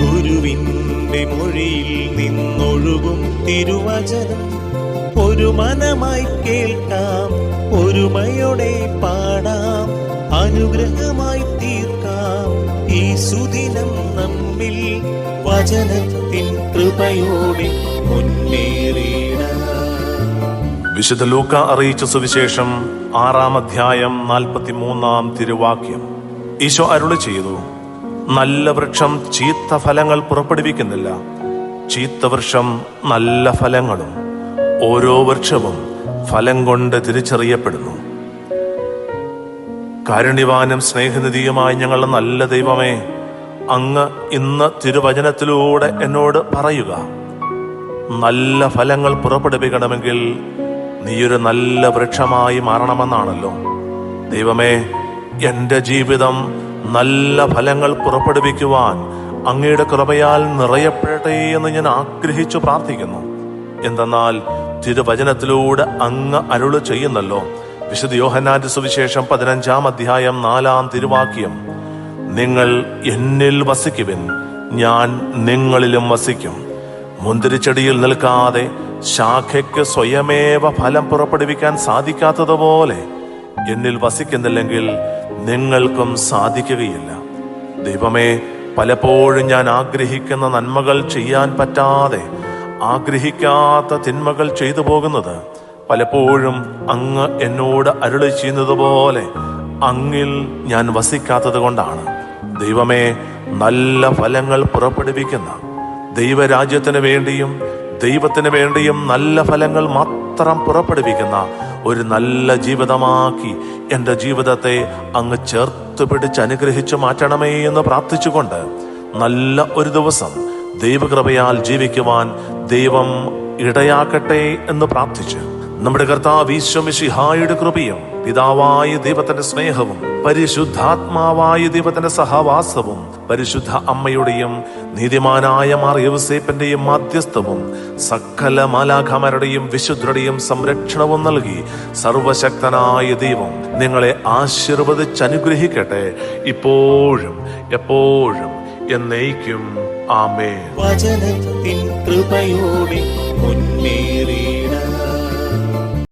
ഗുരുവിന്റെ മൊഴിയിൽ നിന്നൊഴുകും തിരുവചനം. ഒരു മനമായി കേൾക്കാം ഒരുമയോടെ പാടാം അനുഗ്രഹമായി തീർക്കാം. ഈ സുദിനം നമ്മിൽ വചനത്തിൻ കൃപയോടെ മുന്നേറിയിടാം. വിശുദ്ധ ലൂക്ക അറിയിച്ച സുവിശേഷം ആറാം അധ്യായം നാൽപ്പത്തി മൂന്നാം തിരുവാക്യം. ഈശോ അരുളി ചെയ്തു നല്ല വൃക്ഷം ചീത്ത ഫലങ്ങൾ പുറപ്പെടുവിക്കുന്നില്ല. ചീത്ത വൃക്ഷം നല്ല ഫലങ്ങളും ഓരോ വൃക്ഷവും ഫലം കൊണ്ട് തിരിച്ചറിയപ്പെടുന്നു. കാരുണ്യവാനും സ്നേഹനിധിയുമായ ഞങ്ങളുടെ നല്ല ദൈവമേ അങ്ങ് ഇന്ന് തിരുവചനത്തിലൂടെ എന്നോട് പറയുക നല്ല ഫലങ്ങൾ പുറപ്പെടുവിക്കണമെങ്കിൽ നീയൊരു നല്ല വൃക്ഷമായി മാറണമെന്നാണല്ലോ. ദൈവമേ എന്റെ ജീവിതം നല്ല ഫലങ്ങൾ പുറപ്പെടുവിക്കുവാൻ അങ്ങയുടെ കൃപയാൽ നിറയപ്പെടട്ടെ എന്ന് ഞാൻ ആഗ്രഹിച്ചു പ്രാർത്ഥിക്കുന്നു. എന്തെന്നാൽ തിരുവചനത്തിലൂടെ അങ്ങ് അരുൾ ചെയ്യുന്നല്ലോ. വിശുദ്ധ യോഹന്നാന്റെ സുവിശേഷം പതിനഞ്ചാം അധ്യായം നാലാം തിരുവാക്യം. നിങ്ങൾ എന്നിൽ വസിക്കുവിൻ ഞാൻ നിങ്ങളിലും വസിക്കും. മുന്തിരിച്ചെടിയിൽ നിൽക്കാതെ ശാഖയ്ക്ക് സ്വയമേവ ഫലം പുറപ്പെടുവിക്കാൻ സാധിക്കാത്തതുപോലെ എന്നിൽ വസിക്കുന്നില്ലെങ്കിൽ നിങ്ങൾക്കും സാധിക്കുകയില്ല. ദൈവമേ പലപ്പോഴും ഞാൻ ആഗ്രഹിക്കുന്ന നന്മകൾ ചെയ്യാൻ പറ്റാതെ ആഗ്രഹിക്കാത്ത തിന്മകൾ ചെയ്തു പോകുന്നത് പലപ്പോഴും അങ്ങ് എന്നോട് അരുളി ചെയ്യുന്നത് പോലെ അങ്ങിൽ ഞാൻ വസിക്കാത്തത് കൊണ്ടാണ്. ദൈവമേ നല്ല ഫലങ്ങൾ പുറപ്പെടുവിക്കുന്ന ദൈവരാജ്യത്തിന് വേണ്ടിയും ദൈവത്തിന് വേണ്ടിയും നല്ല ഫലങ്ങൾ മാത്രം പുറപ്പെടുവിക്കുന്ന ഒരു നല്ല ജീവിതമാക്കി എന്റെ ജീവിതത്തെ അങ്ങ് ചേർത്ത് പിടിച്ച് അനുഗ്രഹിച്ചു മാറ്റണമേ എന്ന് പ്രാർത്ഥിച്ചുകൊണ്ട് നല്ല ഒരു ദിവസം ദൈവകൃപയാൽ ജീവിക്കുവാൻ ദൈവം ഇടയാക്കട്ടെ എന്ന് പ്രാർത്ഥിച്ച് നമ്മുടെ കർത്താവ് ഈശ്വമിഷിഹായുടെ കൃപയും പിതാവായ ദൈവത്തിന്റെ സ്നേഹവും പരിശുദ്ധാത്മാവായ ദൈവത്തിന്റെ സഹവാസവും പരിശുദ്ധ അമ്മയുടെയും നീതിമാനായ മാർ യവസേപ്പന്റെയും മാധ്യസ്ഥവും സകല മാലാഖമാരുടെയും വിശുദ്ധരുടെയും സംരക്ഷണവും നൽകി സർവശക്തനായ ദൈവം നിങ്ങളെ ആശീർവദിച്ചനുഗ്രഹിക്കട്ടെ ഇപ്പോഴും എപ്പോഴും എന്നേക്കും. ആമേ വചനത്തിൻ കൃപയോടെ